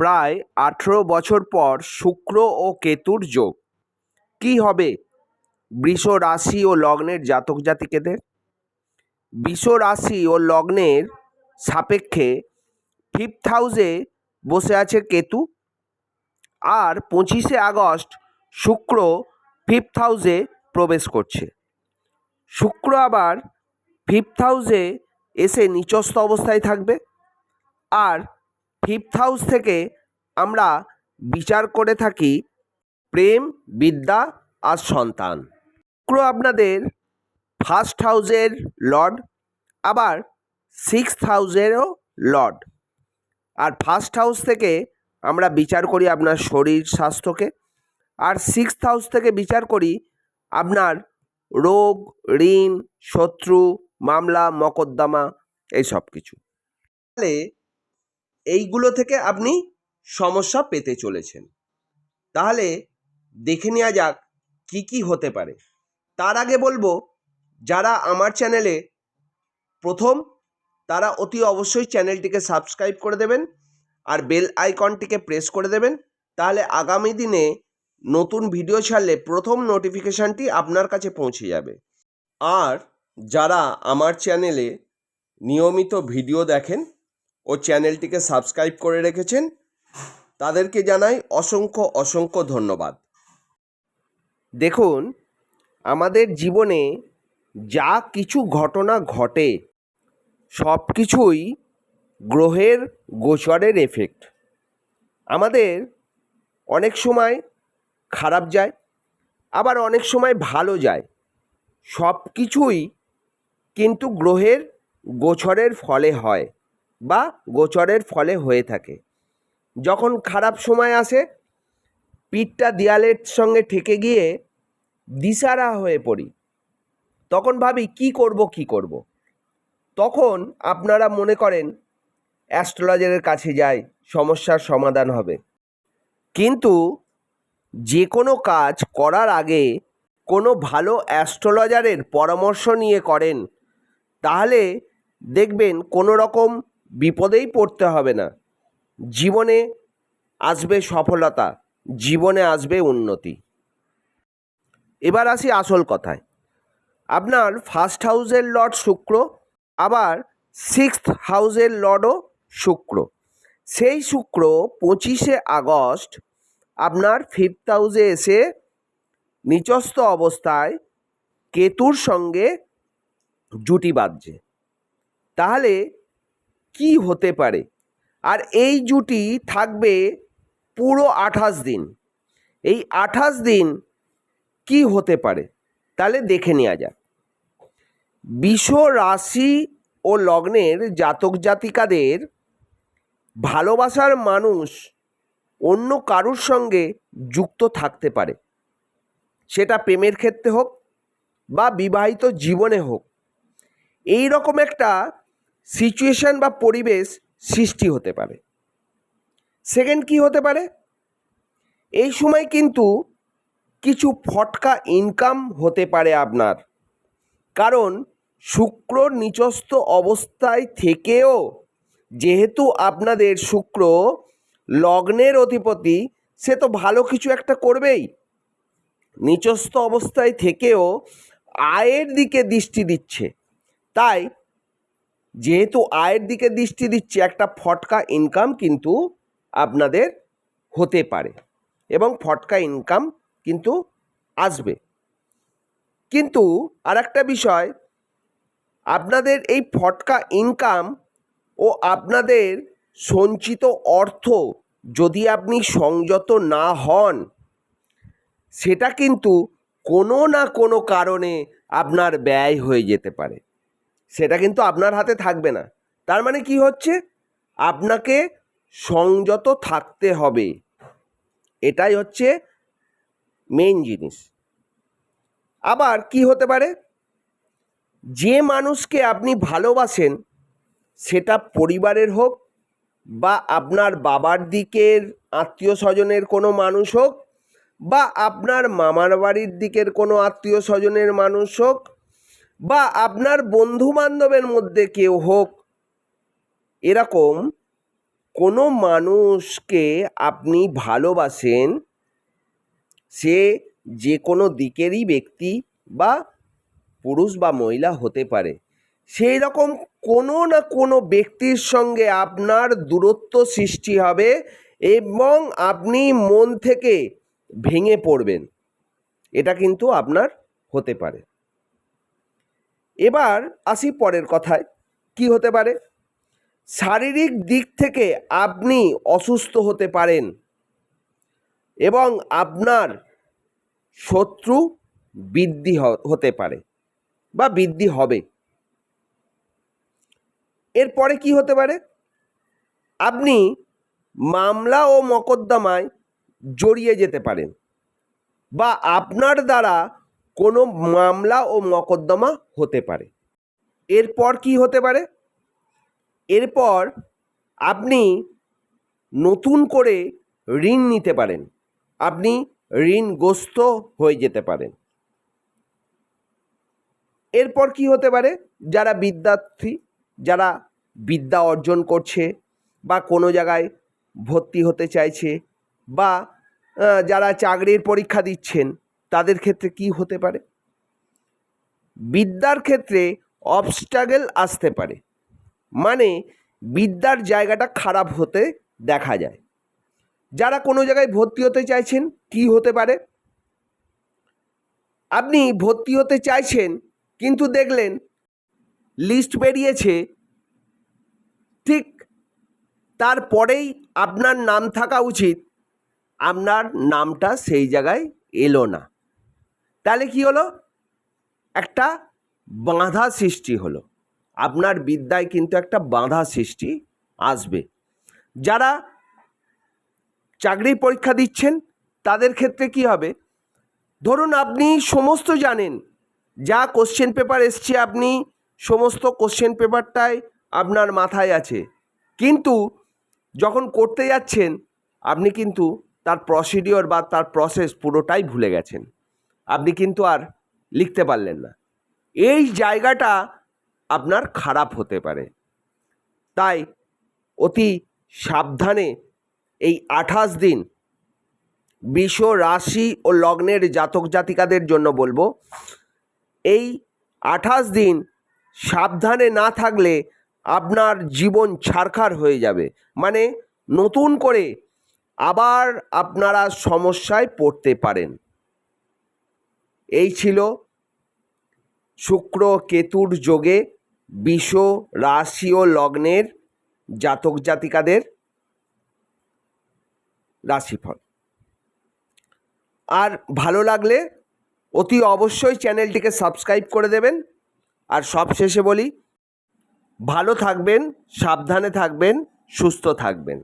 প্রায় আঠেরো বছর পর শুক্র ও কেতুর যোগ। কী হবে বৃষ রাশি ও লগ্নের জাতক জাতিকেদের? বৃষ রাশি ও লগ্নের সাপেক্ষে ফিফথ হাউসে বসে আছে কেতু। আর পঁচিশে আগস্ট শুক্র ফিফথ হাউসে প্রবেশ করছে। শুক্র আবার ফিফথ হাউসে এসে নিচস্থ অবস্থায় থাকবে। আর ফিফথ হাউস থেকে আমরা বিচার করে থাকি প্রেম, বিদ্যা আর সন্তান। শুক্র আপনাদের ফার্স্ট হাউসের লর্ড, আবার সিক্সথ হাউসেরও লর্ড। আর ফার্স্ট হাউস থেকে আমরা বিচার করি আপনার শরীর স্বাস্থ্যকে, আর সিক্সথ হাউস থেকে বিচার করি আপনার রোগ, ঋণ, শত্রু, মামলা, মকদ্দমা, এই সব কিছু তাহলে এইগুলো থেকে আপনি সমস্যা পেতে চলেছেন। তাহলে দেখে নেওয়া যাক কি কি হতে পারে। তার আগে বলব, যারা আমার চ্যানেলে প্রথম, তারা অতি অবশ্যই চ্যানেলটিকে সাবস্ক্রাইব করে দেবেন আর বেল আইকনটিকে প্রেস করে দেবেন। তাহলে আগামী দিনে নতুন ভিডিও ছাড়লে প্রথম নোটিফিকেশানটি আপনার কাছে পৌঁছে যাবে। আর যারা আমার চ্যানেলে নিয়মিত ভিডিও দেখেন ও চ্যানেলটিকে সাবস্ক্রাইব করে রেখেছেন। তাদেরকে জানাই অসংখ্য অসংখ্য ধন্যবাদ। দেখুন, আমাদের জীবনে যা কিছু ঘটনা ঘটে, সব কিছুই গ্রহের গোচরের এফেক্ট আমাদের অনেক সময় খারাপ যায়, আবার অনেক সময় ভালো যায়। সব কিছুই কিন্তু গ্রহের গোচরের ফলে হয়। বা গোচরের ফলে হয়ে থাকে। যখন খারাপ সময় আসে, পিঠটা দেয়ালের সঙ্গে ঠেকে গিয়ে দিশারা হয়ে পড়ি। তখন ভাবি, কি করব কি করব। তখন আপনারা মনে করেন, অ্যাস্ট্রোলজারের কাছে যাই, সমস্যার সমাধান হবে। কিন্তু যে কোনো কাজ করার আগে কোনো ভালো অ্যাস্ট্রোলজারের পরামর্শ নিয়ে করেন, তাহলে দেখবেন কোনো রকম বিপদেই পড়তে হবে না। জীবনে আসবে সফলতা, জীবনে আসবে উন্নতি। এবার আসি আসল কথায়। আপনার ফার্স্ট হাউসের লর্ড শুক্র, আবার সিক্সথ হাউসের লর্ডও শুক্র। সেই শুক্র পঁচিশে আগস্ট আপনার ফিফথ হাউসে এসে নিচস্থ অবস্থায় কেতুর সঙ্গে জুটি বাঁধছে। তাহলে কি হতে পারে? আর এই জুটি থাকবে পুরো আঠাশ দিন। এই আঠাশ দিন কি হতে পারে? তাহলে দেখে নেওয়া যাক। বিষ রাশি ও লগ্নের জাতক জাতিকাদের ভালোবাসার মানুষ অন্য কারুর সঙ্গে যুক্ত থাকতে পারে। সেটা প্রেমের ক্ষেত্রে হোক বা বিবাহিত জীবনে হোক। এই রকম একটা সিচুয়েশন বা পরিবেশ সৃষ্টি হতে পারে। সেকেন্ড কি হতে পারে? এই সময় কিন্তু কিছু ফটকা ইনকাম হতে পারে আপনার। কারণ শুক্র নিচস্থ অবস্থায় থেকেও যেহেতু আপনাদের শুক্র লগ্নের অধিপতি, সে তো ভালো কিছু একটা করবেই। নিচস্থ অবস্থায় থেকেও আয়ের দিকে দৃষ্টি দিচ্ছে। তাই যেহেতু আয়ের দিকে দৃষ্টি দিচ্ছে, একটা ফটকা ইনকাম কিন্তু আপনাদের হতে পারে এবং ফটকা ইনকাম কিন্তু আসবে। কিন্তু আর একটা বিষয়, আপনাদের এই ফটকা ইনকাম ও আপনাদের সঞ্চিত অর্থ যদি আপনি সংযত না হন, সেটা কিন্তু কোনো না কোনো কারণে আপনার ব্যয় হয়ে যেতে পারে। সেটা কিন্তু আপনার হাতে থাকবে না। তার মানে কি হচ্ছে? আপনাকে সংযত থাকতে হবে। এটাই হচ্ছে মেন জিনিস। আবার কি হতে পারে? যে মানুষকে আপনি ভালোবাসেন, সেটা পরিবারের হোক বা আপনার বাবার দিকের আত্মীয় স্বজনের কোনো মানুষ হোক বা আপনার মামার বাড়ির দিকের কোনো আত্মীয় স্বজনের মানুষ হোক বা আপনার বন্ধু বান্ধবের মধ্যে কেউ হোক, এরকম কোনো মানুষকে আপনি ভালোবাসেন, সে যে কোনো দিকেরই ব্যক্তি বা পুরুষ বা মহিলা হতে পারে। সেই রকম কোনো না কোনো ব্যক্তির সঙ্গে আপনার দূরত্ব সৃষ্টি হবে এবং আপনি মন থেকে ভেঙে পড়বেন। এটা কিন্তু আপনার হতে পারে। এবার আসি পরের কথায়। কি হতে পারে? শারীরিক দিক থেকে আপনি অসুস্থ হতে পারেন এবং আপনার শত্রু বৃদ্ধি হতে পারে বা বৃদ্ধি হবে। এরপরে কি হতে পারে? আপনি মামলা ও মকদ্দমায় জড়িয়ে যেতে পারেন বা আপনার দ্বারা কোনো মামলা ও মকদ্দমা হতে পারে। এরপর কি হতে পারে? এরপর আপনি নতুন করে ঋণ নিতে পারেন। আপনি ঋণগ্রস্ত হয়ে যেতে পারেন। এরপর কি হতে পারে? যারা বিদ্যার্থী, যারা বিদ্যা অর্জন করছে বা কোনো জায়গায় ভর্তি হতে চাইছে বা যারা চাকরির পরীক্ষা দিচ্ছেন তাদের ক্ষেত্রে কি হতে পারে? বিদ্যার ক্ষেত্রে অবস্ট্রাগল আসতে পারে। মানে বিদ্যার জায়গাটা খারাপ হতে দেখা যায়। যারা কোনো জায়গায় ভর্তি হতে চাইছেন, কি হতে পারে? আপনি ভর্তি হতে চাইছেন, কিন্তু দেখলেন লিস্ট বেরিয়েছে। ঠিক তারপরেই আপনার নাম থাকা উচিত। আপনার নামটা সেই জায়গায় এলো না। তাহলে কি হলো? একটা বাঁধা সৃষ্টি হলো। আপনার বিদ্যায় কিন্তু একটা বাঁধা সৃষ্টি আসবে। যারা চাকরির পরীক্ষা দিচ্ছেন, তাদের ক্ষেত্রে কি হবে? ধরুন আপনি সমস্ত জানেন, যা কোশ্চেন পেপার এসছে আপনি সমস্ত কোশ্চেন পেপারটাই আপনার মাথায় আছে। কিন্তু যখন করতে যাচ্ছেন, আপনি কিন্তু তার প্রসিডিওর বা তার প্রসেস পুরোটাই ভুলে গেছেন। আপনি কিন্তু আর লিখতে পারলেন না। এই জায়গাটা আপনার খারাপ হতে পারে। তাই অতি সাবধানে এই আঠাশ দিন বিষ রাশি ও লগ্নের জাতক জাতিকাদের জন্য বলব, এই আঠাশ দিন সাবধানে না থাকলে আপনার জীবন ছারখার হয়ে যাবে। মানে নতুন করে আবার আপনারা সমস্যায় পড়তে পারেন। এই ছিল শুক্র কেতুর যোগে বিষ রাশি ও লগ্নের জাতক জাতিকাদের রাশিফল। আর ভালো লাগলে অতি অবশ্যই চ্যানেলটিকে সাবস্ক্রাইব করে দেবেন। আর সবশেষে বলি, ভালো থাকবেন, সাবধানে থাকবেন, সুস্থ থাকবেন।